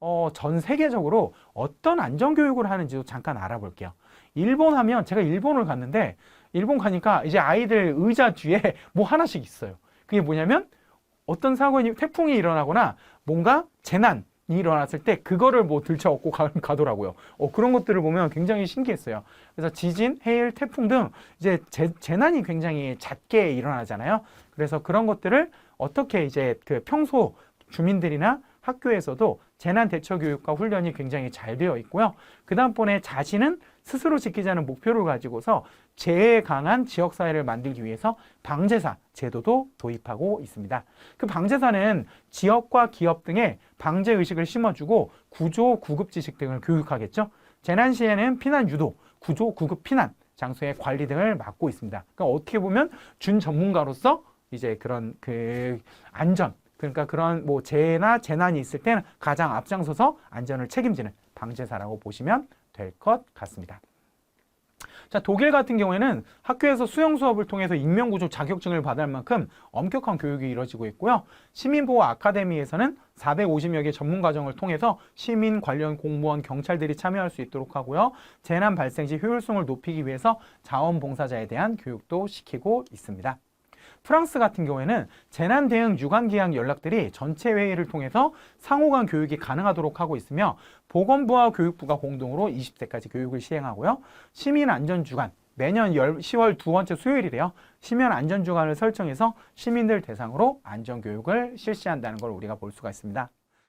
어, 전 세계적으로 어떤 안전교육을 하는지도 잠깐 알아볼게요. 일본 하면 제가 일본을 갔는데 일본 가니까 이제 아이들 의자 뒤에 뭐 하나씩 있어요. 그게 뭐냐면 어떤 사고니 태풍이 일어나거나 뭔가 재난이 일어났을 때 그거를 뭐 들쳐업고 가, 가더라고요. 어, 그런 것들을 보면 굉장히 신기했어요. 그래서 지진, 해일, 태풍 등 이제 재, 재난이 굉장히 잦게 일어나잖아요. 그래서 그런 것들을 어떻게 이제 그 평소 주민들이나 학교에서도 재난 대처 교육과 훈련이 굉장히 잘 되어 있고요. 그 다음번에 자신은 스스로 지키자는 목표를 가지고서 재해 강한 지역 사회를 만들기 위해서 방제사 제도도 도입하고 있습니다. 그 방제사는 지역과 기업 등에 방제 의식을 심어주고 구조, 구급 지식 등을 교육하겠죠. 재난 시에는 피난 유도, 구조, 구급 피난 장소의 관리 등을 맡고 있습니다. 그러니까 어떻게 보면 준 전문가로서 이제 그런 그 안전 그러니까 그런 뭐 재해나 재난이 있을 때는 가장 앞장서서 안전을 책임지는 방제사라고 보시면 될 것 같습니다. 자, 독일 같은 경우에는 학교에서 수영 수업을 통해서 인명구조 자격증을 받을 만큼 엄격한 교육이 이루어지고 있고요. 시민보호 아카데미에서는 450여 개 전문 과정을 통해서 시민 관련 공무원, 경찰들이 참여할 수 있도록 하고요. 재난 발생 시 효율성을 높이기 위해서 자원봉사자에 대한 교육도 시키고 있습니다. 프랑스 같은 경우에는 재난 대응 유관 기한 연락들이 전체 회의를 통해서 상호 간 교육이 가능하도록 하고 있으며 보건부와 교육부가 공동으로 20세까지 교육을 시행하고요. 시민 안전 주간 매년 10월 두 번째 수요일이래요. 시민 안전 주간을 설정해서 시민들 대상으로 안전 교육을 실시한다는 걸 우리가 볼 수가 있습니다.